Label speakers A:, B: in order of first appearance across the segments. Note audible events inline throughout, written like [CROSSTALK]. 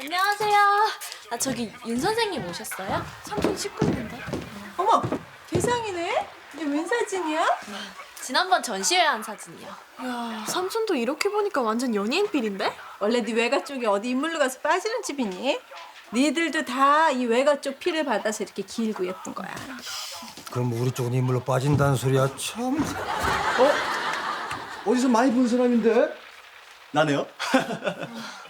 A: 안녕하세요. 아 저기 윤 선생님 오셨어요? 삼촌 씻고 있는데.
B: 어머, 개상이네? 이게 웬 사진이야?
A: 지난번 전시회 한 사진이요.
C: 야, 삼촌도 이렇게 보니까 완전 연예인필인데?
B: 원래 네 외가 쪽에 어디 인물로 가서 빠지는 집이니? 니들도 다 이 외가 쪽 피를 받아서 이렇게 길고 예쁜 거야.
D: 그럼 우리 쪽은 인물로 빠진다는 소리야 참.
E: 어디서 많이 본 사람인데? 나네요? [LAUGHS]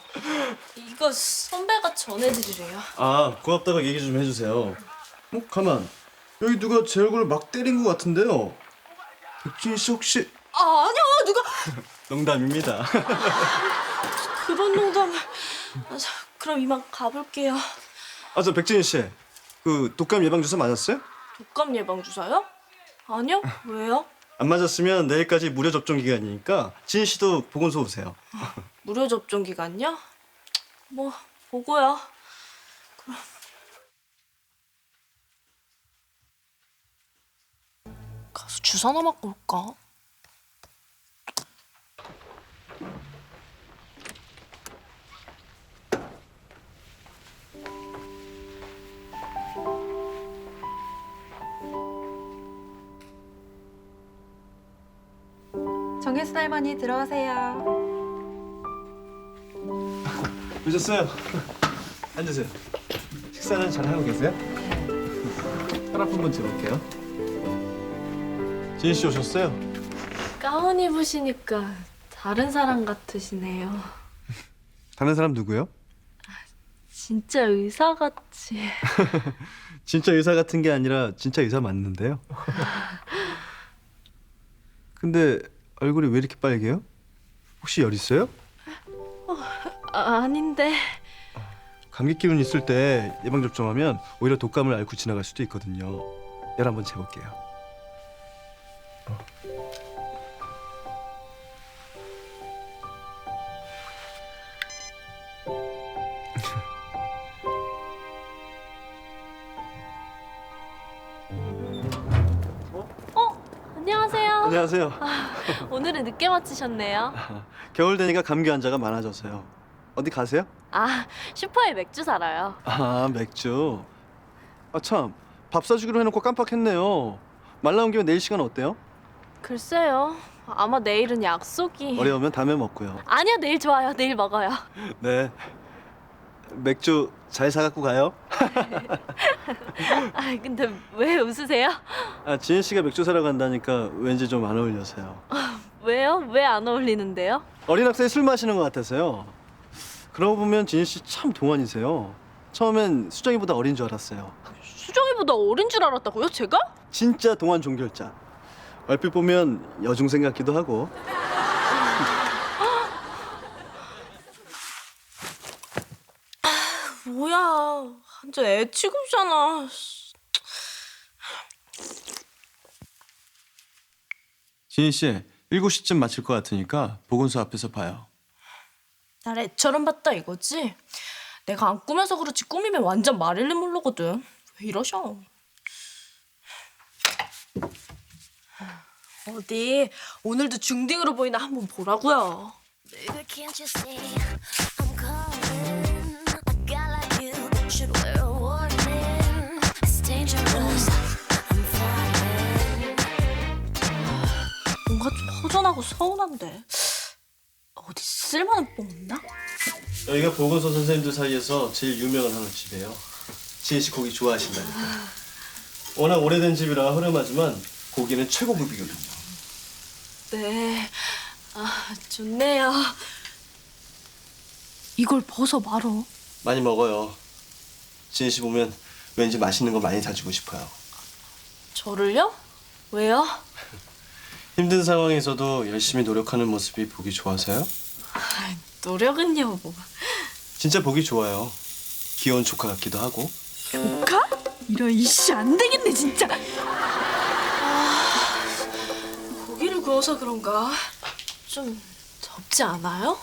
A: 이거 선배가 전해드리래요.
E: 아 고맙다고 얘기 좀 해주세요. 어 가만 여기 누가 제 얼굴을 막 때린 것 같은데요. 백진 씨 혹시
A: 아 아니요 누가 [LAUGHS]
E: 농담입니다. [LAUGHS]
A: 그런 농담을. 아, 자, 그럼 이만 가볼게요.
E: 아 저 백진 씨 그 독감 예방 주사 맞았어요?
A: 독감 예방 주사요? 아니요. 왜요?
E: 안 맞았으면 내일까지 무료 접종 기간이니까 진 씨도 보건소 오세요.
A: 무료 접종 기간요? 뭐 보고요. 그럼 가서 주사나 맞고 올까?
F: 정혜순 할머니 들어가세요.
E: 오셨어요? 앉으세요. 식사는 잘 하고 계세요? 혈압 한번 재볼게요. 진씨 오셨어요?
A: 가운 입으시니까 다른 사람 같으시네요.
E: 다른 사람 누구요?
A: 진짜 의사 같지. [LAUGHS]
E: 진짜 의사 같은 게 아니라 진짜 의사 맞는데요. [LAUGHS] 근데 얼굴이 왜 이렇게 빨개요? 혹시 열 있어요?
A: 아, 아닌데.
E: 감기 기운 있을 때 예방 접종하면 오히려 독감을 앓고 지나갈 수도 있거든요. 열 한번 재볼게요.
A: 어? 안녕하세요.
E: 안녕하세요.
A: 오늘은 늦게 마치셨네요.
E: 겨울 되니까 감기 환자가 많아져서요. 어디 가세요?
A: 아, 슈퍼에 맥주 살아요.
E: 아 맥주. 아 참, 밥 사주기로 해놓고 깜빡했네요. 말 나온 김에 내일 시간 어때요?
A: 글쎄요. 아마 내일은 약속이.
E: 어려우면 다음에 먹고요.
A: 아니요, 내일 좋아요. 내일 먹어요. [LAUGHS]
E: 네. 맥주 잘 사갖고 가요. [LAUGHS]
A: 아, 근데 왜 웃으세요?
E: 아 지은 씨가 맥주 사러 간다니까 왠지 좀 안 어울려서요. [LAUGHS]
A: 왜요? 왜 안 어울리는데요?
E: 어린 학생이 술 마시는 것 같아서요. 그러고 보면 지은 씨참 동안이세요. 처음엔 수정이보다 어린 줄 알았어요.
A: 수정이보다 어린 줄 알았다고요, 제가?
E: 진짜 동안 종결자. 얼핏 보면 여중생 같기도 하고.
A: 뭐야, 완전 애 취급이잖아.
E: 지은 씨 7시쯤 마칠 것 같으니까 보건소 앞에서 봐요.
A: 날 애처럼 봤다 이거지? 내가 안 꾸며서 그렇지 꾸미면 완전 마릴린 몰로거든. 왜 이러셔? 어디 오늘도 중딩으로 보이나 한번 보라고요.
G: Baby, can't you see I'm calling? A guy like you should wear a warning. It's dangerous. I'm falling.
A: 뭔가 좀 허전하고 서운한데 어디 쓸만한 뽕 없나?
E: 여기가 보건소 선생님들 사이에서 제일 유명한 한우집이에요. 지은 씨 고기 좋아하신다니까. 워낙 오래된 집이라 허름하지만 고기는 최고급이거든요.
A: 네, 아 좋네요. 이걸 벗어 말어.
E: 많이 먹어요. 지은 씨 보면 왠지 맛있는 거 많이 사주고 싶어요.
A: 저를요? 왜요? [LAUGHS]
E: 힘든 상황에서도 열심히 노력하는 모습이 보기 좋아서요?
A: 노력은요 뭐.
E: 진짜 보기 좋아요. 귀여운 조카 같기도 하고.
A: 조카? 이런 이씨 안 되겠네 진짜. 아, 고기를 구워서 그런가 좀 덥지 않아요?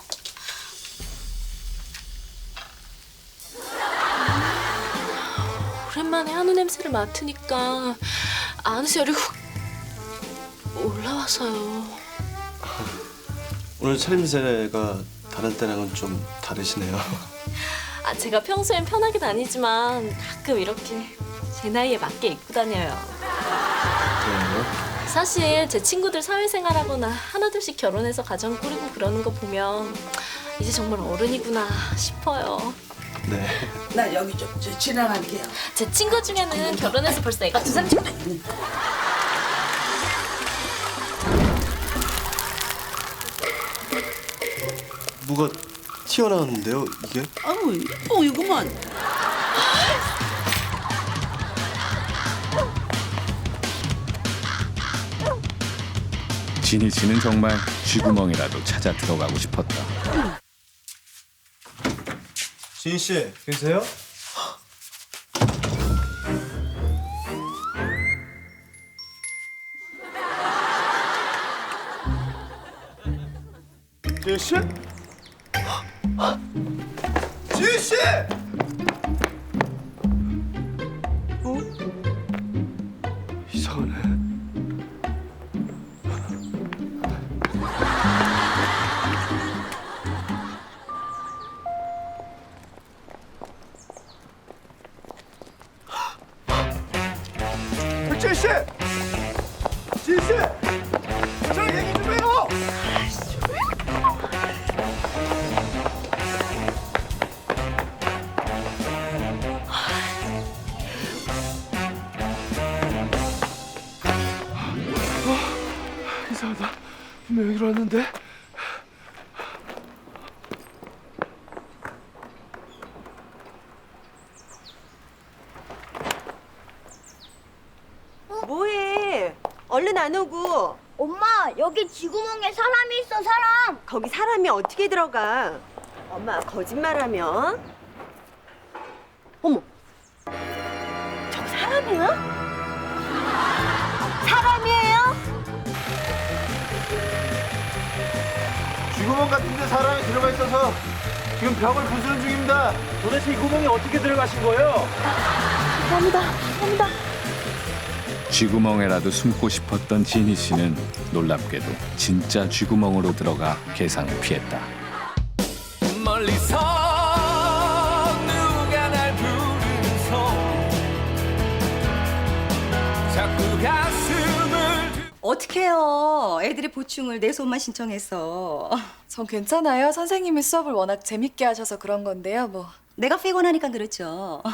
A: 오랜만에 한우 냄새를 맡으니까 안에서 열이 훅 올라와서요.
E: 오늘 차림새가 다른 때랑은 좀 다르시네요.
A: 아, 제가 평소엔 편하게 다니지만 가끔 이렇게 제 나이에 맞게 입고 다녀요. 사실 제 친구들 사회생활하거나 하나둘씩 결혼해서 가정 꾸리고 그러는 거 보면 이제 정말 어른이구나 싶어요.
E: 네.
H: 나 여기 좀 지- 지나갈게요.
A: 제 친구 중에는 결혼해서 벌써 애가 두살 친구
E: 뭐가 튀어나왔는데요, 이게?
H: 아우 이쁘구만.
I: 진희 씨는 정말 쥐구멍이라도 찾아 들어가고 싶었다.
E: 지인 씨, 계세요? 지인 씨? 지인 씨! 어? 이상하네. 지인 씨! 지인 씨! 분명 여기로 왔는데.
J: 뭐해? 얼른 안 오고
G: 엄마, 여기 쥐구멍에 사람이 있어, 사람.
J: 거기 사람이 어떻게 들어가? 엄마 거짓말하면 어머 저 사람이야? 사람이에요?
E: 구멍 같은 데 사람이 들어가 있어서 지금 벽을 부수는 중입니다. 도대체 이 구멍이 어떻게 들어가신 거예요?
I: 쥐구멍에라도 숨고 싶었던 진희 씨는 놀랍게도 진짜 쥐구멍으로 들어가 개상을 피했다. 멀리서 누가 날 부르면서 자꾸 가슴을
F: 어떡해요. 애들이 보충을 내 손만 신청해서.
C: 전 괜찮아요. 선생님이 수업을 워낙 재밌게 하셔서 그런 건데요. 뭐
F: 내가 피곤하니까 그렇죠. 어.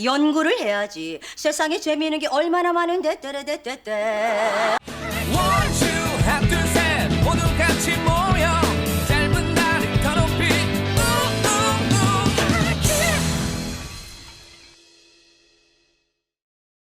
F: 연구를 해야지. 세상에 재미있는 게 얼마나 많은데 떼레떼떼떼. 원, 투, 하트, 셋 모두 같이 모